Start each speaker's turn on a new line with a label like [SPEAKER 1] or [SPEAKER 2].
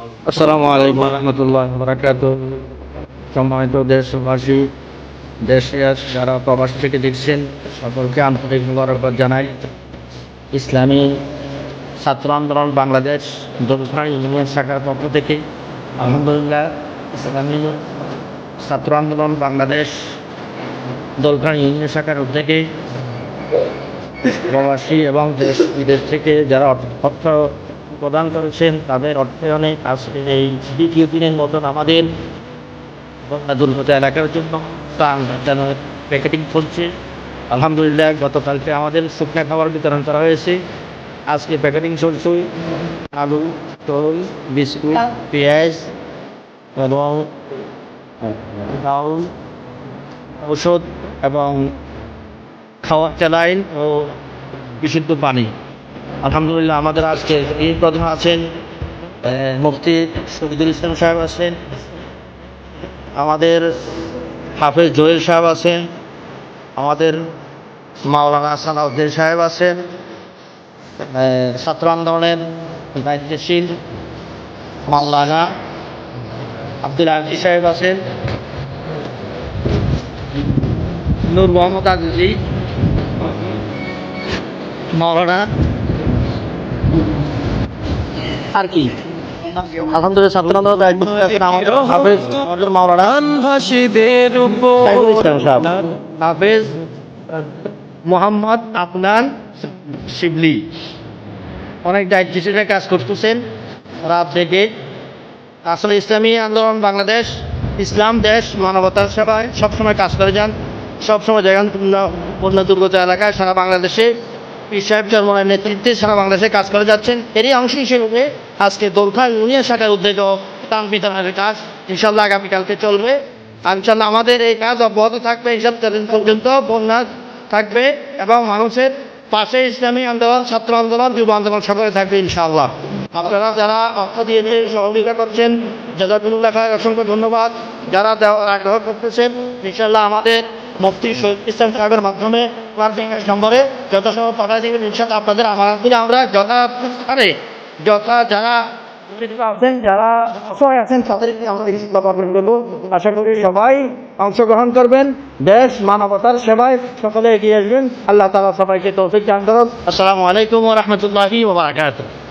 [SPEAKER 1] আসসালামু আলাইকুম রহমতুল্লাহ বরাকাত সম্মানিত দেশবাসী, দেশে যারা প্রবাস থেকে দেখছেন, সকলকে আন্তরিক মুবারকবাদ জানাই। ইসলামী ছাত্র আন্দোলন বাংলাদেশ দোলখা ইউনিয়ন শাখার পক্ষ থেকে আলহামদুলিল্লাহ ইসলামী ছাত্র আন্দোলন বাংলাদেশ দোলখা ইউনিয়ন শাখার উদ্যোগে প্রবাসী এবং দেশ বিদেশ থেকে যারা অর্থ প্রদান করেছেন তাদের অর্থায়নে আজকে এই দ্বিতীয় দিনের মতন আমাদের দুর্গত এলাকার জন্য প্যাকেটিং চলছে। আলহামদুলিল্লাহ গতকালকে আমাদের শুকনা খাবার বিতরণ করা হয়েছে। আজকে প্যাকেটিং চলছে আলু তল বিস্কুট পেঁয়াজ এবং ডাউল ওষুধ এবং খাওয়ার চ্যালাইন ও বিশুদ্ধ পানি। আলহামদুলিল্লাহ আমাদের আজকে এই প্রধান আছেন মুফতি শহীদুল ইসলাম সাহেব আছেন, আমাদের হাফেজ জহির সাহেব আছেন, আমাদের মাওলানা সালাউদ্দিন সাহেব আছেন ছাত্র আন্দোলনের দায়িত্বশীল মাওলানা আব্দুল আজিজ সাহেব আছেন, নূর মোহাম্মদ আজিজি, মাওলানা আর কি? হাফেজ মোহাম্মদ আফনান শিবলি। অনেক কাজ করতেছেন। রাত থেকে আসলে ইসলামী আন্দোলন বাংলাদেশ ইসলাম দেশ মানবতার সেবায় সবসময় কাজ করে যান। সবসময় দেখেন পূর্ণ দুর্গত এলাকায় সারা বাংলাদেশে পীর সাহেব চরমনের নেতৃত্বে সারা বাংলাদেশে কাজ করে যাচ্ছেন। এরই অংশ হিসেবে আজকে দোলখা ইউনিয়ন শাখার উদ্যোগ ত্রাণ বিতরণের কাজ ইনশাল্লাহ আগামীকালকে চলবে। আর ইনশাল্লাহ আমাদের এই কাজ অব্যাহত থাকবে, হিসাব ততদিন পর্যন্ত বন্যা থাকবে এবং মানুষের পাশে ইসলামী আন্দোলন, ছাত্র আন্দোলন, যুব আন্দোলন সকলে থাকবে ইনশাআল্লাহ। আপনারা যারা অর্থ দিয়ে দিয়ে সহযোগিতা করছেন জাজাকুল্লাহ খায় অসংখ্য ধন্যবাদ। যারা আগ্রহ করতেছেন ইনশাল্লাহ আমাদের মুফতি শহীদ ইসলাম সাহেবের মাধ্যমে নম্বরে যথাসময় পাঠাই দেবেন ইনশাল্লাহ আপনাদের আমাদের আমরা যথা আরে যথা যারা আছেন যারা অসহায় আছেন তাদেরকে আমরা আশা করি সবাই অংশগ্রহণ করবেন। দেশ মানবতার সেবায় সকলে এগিয়ে আসবেন। আল্লাহ তালা সবাইকে তৌফিক দান করুন। আসসালামু আলাইকুম রহমতুল্লাহি ওবরাকাতুহ